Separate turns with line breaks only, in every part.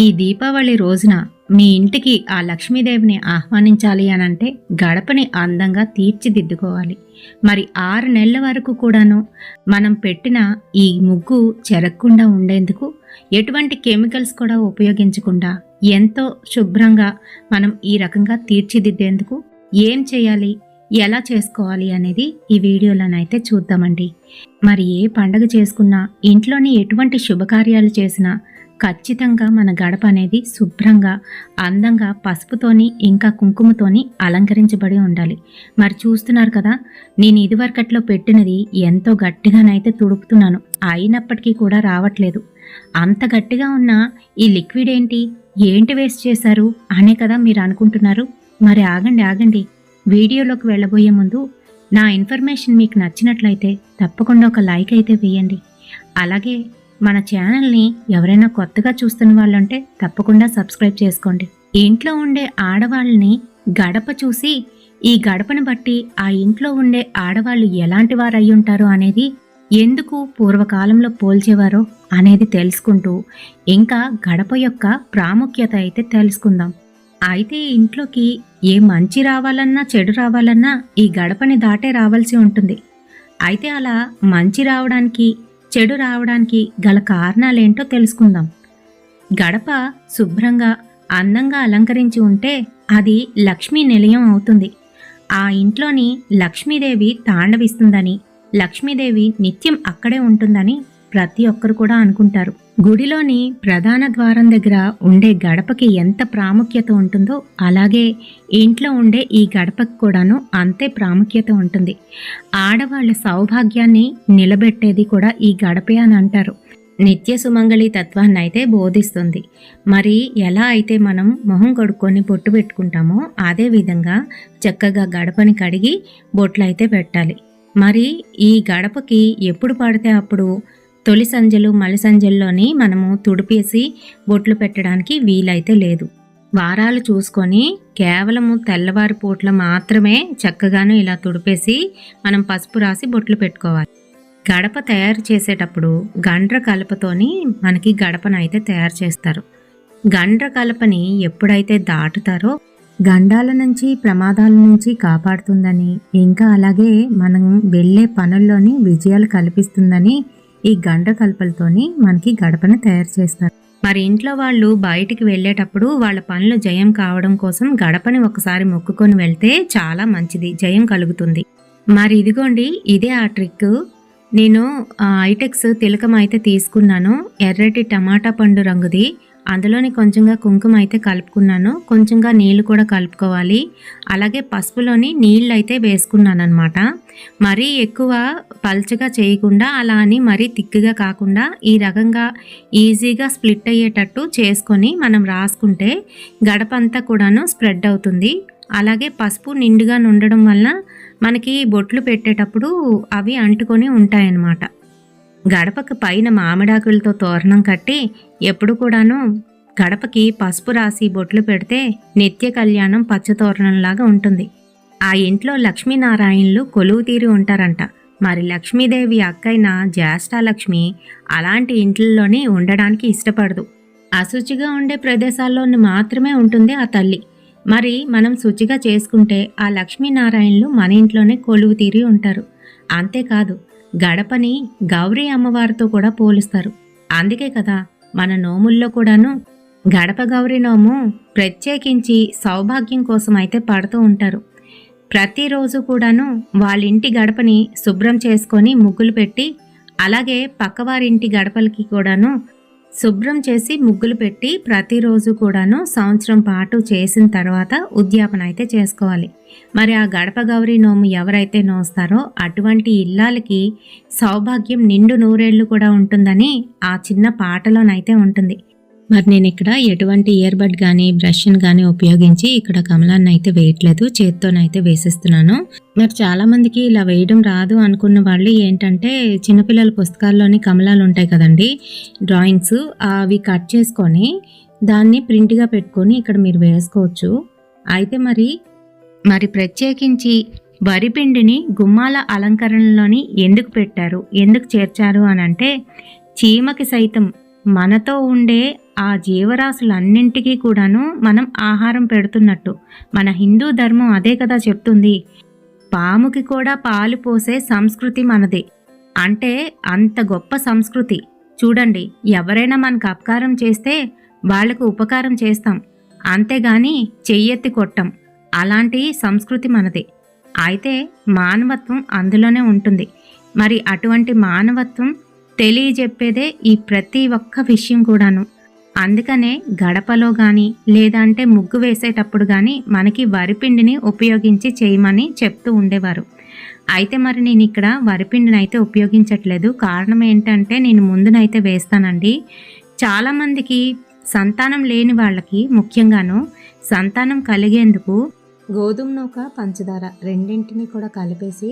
ఈ దీపావళి రోజున మీ ఇంటికి ఆ లక్ష్మీదేవిని ఆహ్వానించాలి అనంటే గడపని అందంగా తీర్చిదిద్దుకోవాలి. మరి ఆరు నెలల వరకు కూడాను మనం పెట్టిన ఈ ముగ్గు చెరగకుండా ఉండేందుకు ఎటువంటి కెమికల్స్ కూడా ఉపయోగించకుండా ఎంతో శుభ్రంగా మనం ఈ రకంగా తీర్చిదిద్దేందుకు ఏం చేయాలి ఎలా చేసుకోవాలి అనేది ఈ వీడియోలోనైతే చూద్దామండి. మరి ఏ పండగ చేసుకున్నా ఇంట్లోని ఎటువంటి శుభకార్యాలు చేసినా ఖచ్చితంగా మన గడప అనేది శుభ్రంగా అందంగా పసుపుతోని ఇంకా కుంకుమతోని అలంకరించబడి ఉండాలి. మరి చూస్తున్నారు కదా నేను ఇదివరకట్లో పెట్టినది ఎంతో గట్టిగానైతే తుడుపుతున్నాను. అయినప్పటికీ కూడా రావట్లేదు. అంత గట్టిగా ఉన్న ఈ లిక్విడ్ ఏంటి? ఏంటి వేస్ట్ చేశారు? అనే కదా మీరు అనుకుంటున్నారు. మరి ఆగండి ఆగండి. వీడియోలోకి వెళ్ళబోయే ముందు నా ఇన్ఫర్మేషన్ మీకు నచ్చినట్లయితే తప్పకుండా ఒక లైక్ అయితే వేయండి. అలాగే మన ఛానల్ని ఎవరైనా కొత్తగా చూస్తున్న వాళ్ళంటే తప్పకుండా సబ్స్క్రైబ్ చేసుకోండి. ఇంట్లో ఉండే ఆడవాళ్ళని గడప చూసి ఈ గడపను బట్టి ఆ ఇంట్లో ఉండే ఆడవాళ్ళు ఎలాంటి వారు అయి ఉంటారో అనేది ఎందుకు పూర్వకాలంలో పోల్చేవారో అనేది తెలుసుకుంటూ ఇంకా గడప యొక్క ప్రాముఖ్యత అయితే తెలుసుకుందాం. అయితే ఇంట్లోకి ఏ మంచి రావాలన్నా చెడు రావాలన్నా ఈ గడపని దాటే రావాల్సి ఉంటుంది. అయితే అలా మంచి రావడానికి చెడు రావడానికి గల కారణాలేంటో తెలుసుకుందాం. గడప శుభ్రంగా అందంగా అలంకరించి ఉంటే అది లక్ష్మీ నిలయం అవుతుంది. ఆ ఇంట్లోని లక్ష్మీదేవి తాండవిస్తుందని లక్ష్మీదేవి నిత్యం అక్కడే ఉంటుందని ప్రతి ఒక్కరు కూడా అనుకుంటారు. గుడిలోని ప్రధాన ద్వారం దగ్గర ఉండే గడపకి ఎంత ప్రాముఖ్యత ఉంటుందో అలాగే ఇంట్లో ఉండే ఈ గడపకి కూడాను అంతే ప్రాముఖ్యత ఉంటుంది. ఆడవాళ్ళ సౌభాగ్యాన్ని నిలబెట్టేది కూడా ఈ గడపే అని అంటారు. నిత్య సుమంగళి తత్వాన్ని అయితే బోధిస్తుంది. మరి ఎలా అయితే మనం మొహం కడుక్కొని బొట్టు పెట్టుకుంటామో అదే విధంగా చక్కగా గడపని కడిగి బొట్లు అయితే పెట్టాలి. మరి ఈ గడపకి ఎప్పుడు పడితే అప్పుడు తొలి సంజలు మలి సంజల్లోని మనము తుడిపేసి బొట్లు పెట్టడానికి వీలైతే లేదు. వారాలు చూసుకొని కేవలము తెల్లవారి పూట్ల మాత్రమే చక్కగాను ఇలా తుడిపేసి మనం పసుపు రాసి బొట్లు పెట్టుకోవాలి. గడప తయారు చేసేటప్పుడు గండ్ర కలపతోని మనకి గడపనైతే తయారు చేస్తారు. గండ్ర కలపని ఎప్పుడైతే దాటుతారో గండాల నుంచి ప్రమాదాల నుంచి కాపాడుతుందని ఇంకా అలాగే మనం వెళ్ళే పనుల్లోని విజయాలు కల్పిస్తుందని ఈ గండ కలపలతోని మనకి గడపను తయారు చేస్తారు. మరి ఇంట్లో వాళ్ళు బయటికి వెళ్ళేటప్పుడు వాళ్ళ పనులు జయం కావడం కోసం గడపని ఒకసారి మొక్కుకొని వెళ్తే చాలా మంచిది జయం కలుగుతుంది. మరి ఇదిగోండి ఇదే ఆ ట్రిక్ నేను ఐటెక్స్ తిలకం అయితే తీసుకున్నాను. ఎర్రటి టమాటా పండు రంగుది. అందులోని కొంచెంగా కుంకుమ అయితే కలుపుకున్నాను. కొంచెంగా నీళ్ళు కూడా కలుపుకోవాలి. అలాగే పసుపులోని నీళ్ళు అయితే వేసుకున్నాను అనమాట మరీ ఎక్కువ పల్చగా చేయకుండా అలా అని మరీ తిక్కుగా కాకుండా ఈ రకంగా ఈజీగా స్ప్లిట్ అయ్యేటట్టు చేసుకొని మనం రాసుకుంటే గడప అంతా కూడాను స్ప్రెడ్ అవుతుంది. అలాగే పసుపు నిండుగా ఉండడం వలన మనకి బొట్లు పెట్టేటప్పుడు అవి అంటుకొని ఉంటాయన్నమాట. గడపకు పైన మామిడాకులతో తోరణం కట్టి ఎప్పుడు కూడాను గడపకి పసుపు రాసి బొట్లు పెడితే నిత్య కళ్యాణం పచ్చతోరణంలాగా ఉంటుంది. ఆ ఇంట్లో లక్ష్మీనారాయణలు కొలువు తీరి ఉంటారంట. మరి లక్ష్మీదేవి అక్కైన జ్యేష్ఠలక్ష్మి అలాంటి ఇంట్లలోనే ఉండడానికి ఇష్టపడదు. అశుచిగా ఉండే ప్రదేశాల్లోని మాత్రమే ఉంటుంది ఆ తల్లి. మరి మనం శుచిగా చేసుకుంటే ఆ లక్ష్మీనారాయణలు మన ఇంట్లోనే కొలువు తీరి ఉంటారు. అంతేకాదు గడపని గౌరీ అమ్మవారితో కూడా పోలుస్తారు. అందుకే కదా మన నోముల్లో కూడాను గడప గౌరీ నోము ప్రత్యేకించి సౌభాగ్యం కోసం అయితే పడుతూ ఉంటారు. ప్రతిరోజు కూడాను వాళ్ళ ఇంటి గడపని శుభ్రం చేసుకొని ముగ్గులు పెట్టి అలాగే పక్కవారింటి గడపలకి కూడాను శుభ్రం చేసి ముగ్గులు పెట్టి ప్రతిరోజు కూడాను సంవత్సరం పాటు చేసిన తర్వాత ఉద్యాపన అయితే చేసుకోవాలి. మరి ఆ గడప గౌరీ నోము ఎవరైతే నోస్తారో అటువంటి ఇల్లాలకి సౌభాగ్యం నిండు నూరేళ్ళు కూడా ఉంటుందని ఆ చిన్న పాటలోనైతే ఉంటుంది. మరి నేను ఇక్కడ ఎటువంటి ఇయర్బడ్ కానీ బ్రష్ని కానీ ఉపయోగించి ఇక్కడ కమలాన్ని అయితే వేయట్లేదు చేత్తోనైతే వేసిస్తున్నాను. మరి చాలా మందికి ఇలా వేయడం రాదు అనుకున్న వాళ్ళు ఏంటంటే చిన్నపిల్లల పుస్తకాల్లోని కమలాలు ఉంటాయి కదండి డ్రాయింగ్స్ అవి కట్ చేసుకొని దాన్ని ప్రింట్గా పెట్టుకొని ఇక్కడ మీరు వేసుకోవచ్చు. అయితే మరి మరి ప్రత్యేకించి వరిపిండిని గుమ్మాల అలంకరణలోని ఎందుకు పెట్టారు ఎందుకు చేర్చారు అని అంటే చీమకి సైతం మనతో ఉండే ఆ జీవరాశులన్నింటికీ కూడాను మనం ఆహారం పెడుతున్నట్టు. మన హిందూ ధర్మం అదే కదా చెప్తుంది. పాముకి కూడా పాలు పోసే సంస్కృతి మనది. అంటే అంత గొప్ప సంస్కృతి. చూడండి ఎవరైనా మనకు అపకారం చేస్తే వాళ్ళకు ఉపకారం చేస్తాం. అంతేగాని చెయ్యెత్తి కొట్టం. అలాంటి సంస్కృతి మనది. అయితే మానవత్వం అందులోనే ఉంటుంది. మరి అటువంటి మానవత్వం తెలియజెప్పేదే ఈ ప్రతి ఒక్క విషయం కూడాను. అందుకనే గడపలో కానీ లేదంటే ముగ్గు వేసేటప్పుడు కానీ మనకి వరిపిండిని ఉపయోగించి చేయమని చెప్తూ ఉండేవారు. అయితే మరి నేను ఇక్కడ వరిపిండిని అయితే ఉపయోగించట్లేదు. కారణం ఏంటంటే నేను ముందునైతే వేస్తానండి. చాలామందికి సంతానం లేని వాళ్ళకి ముఖ్యంగాను సంతానం కలిగేందుకు గోధుమ నూక పంచదార రెండింటిని కూడా కలిపేసి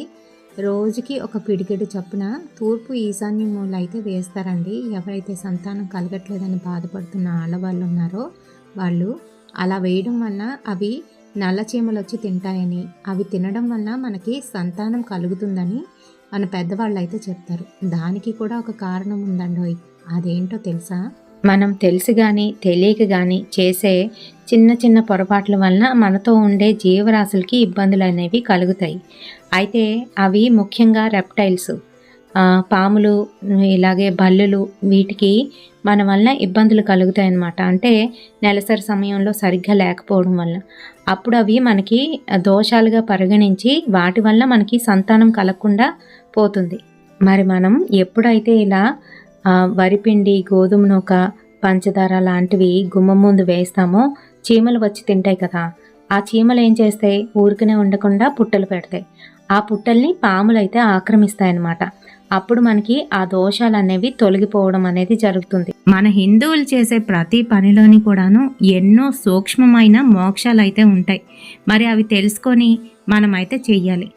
రోజుకి ఒక పిడికెడు చొప్పున తూర్పు ఈశాన్య మూల అయితే వేస్తారండి. ఎవరైతే సంతానం కలగట్లేదని బాధపడుతున్న ఆడవాళ్ళు ఉన్నారో వాళ్ళు అలా వేయడం వల్ల అవి నల్ల చీమలు వచ్చి తింటాయని అవి తినడం వల్ల మనకి సంతానం కలుగుతుందని మన పెద్దవాళ్ళు అయితే చెప్తారు. దానికి కూడా ఒక కారణం ఉందండి అదేంటో తెలుసా? మనం తెలిసి కానీ తెలియక కానీ చేసే చిన్న చిన్న పొరపాట్ల వలన మనతో ఉండే జీవరాశులకి ఇబ్బందులు అనేవి కలుగుతాయి. అయితే అవి ముఖ్యంగా రెప్టైల్స్ పాములు ఇలాగే బల్లులు వీటికి మన వల్ల ఇబ్బందులు కలుగుతాయి అన్నమాట అంటే నెలసరి సమయంలో సరిగ్గా లేకపోవడం వల్ల అప్పుడు అవి మనకి దోషాలుగా పరిగణించి వాటి వల్ల మనకి సంతానం కలగకుండా పోతుంది. మరి మనం ఎప్పుడైతే ఇలా వరిపిండి గోధుమ నూక పంచదార లాంటివి గుమ్మం ముందు వేస్తామో చీమలు వచ్చి తింటాయి కదా. ఆ చీమలు ఏం చేస్తాయి? ఊరికనే ఉండకుండా పుట్టలు పెడతాయి. ఆ పుట్టల్ని పాములైతే ఆక్రమిస్తాయన్నమాట. అప్పుడు మనకి ఆ దోషాలు అనేవి తొలగిపోవడం అనేది జరుగుతుంది. మన హిందువులు చేసే ప్రతి పనిలోని కూడాను ఎన్నో సూక్ష్మమైన మోక్షాలు అయితే ఉంటాయి. మరి అవి తెలుసుకొని మనమైతే చెయ్యాలి.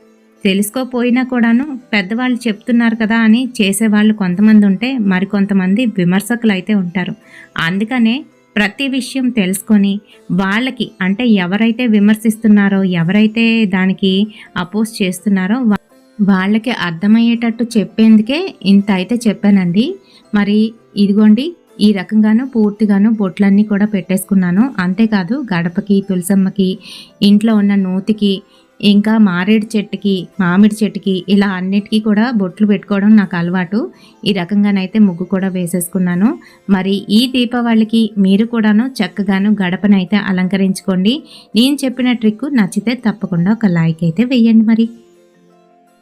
తెలుసుకోపోయినా కూడాను పెద్దవాళ్ళు చెప్తున్నారు కదా అని చేసేవాళ్ళు కొంతమంది ఉంటే మరికొంతమంది విమర్శకులు అయితే ఉంటారు. అందుకనే ప్రతి విషయం తెలుసుకొని వాళ్ళకి అంటే ఎవరైతే విమర్శిస్తున్నారో ఎవరైతే దానికి అపోజ్ చేస్తున్నారో వాళ్ళకి అర్థమయ్యేటట్టు చెప్పేందుకే ఇంత అయితే చెప్పానండి. మరి ఇదిగోండి ఈ రకంగాను పూర్తిగాను బొట్లన్నీ కూడా పెట్టేసుకున్నాను. అంతేకాదు గడపకి తులసమ్మకి ఇంట్లో ఉన్న నూతికి ఇంకా మారేడు చెట్టుకి మామిడి చెట్టుకి ఇలా అన్నిటికీ కూడా బొట్లు పెట్టుకోవడం నాకు అలవాటు. ఈ రకంగానైతే ముగ్గు కూడా వేసేసుకున్నాను. మరి ఈ దీపావళికి మీరు కూడాను చక్కగాను గడపనైతే అలంకరించుకోండి. నేను చెప్పిన ట్రిక్ నచ్చితే తప్పకుండా ఒక లైక్ అయితే వేయండి మరి.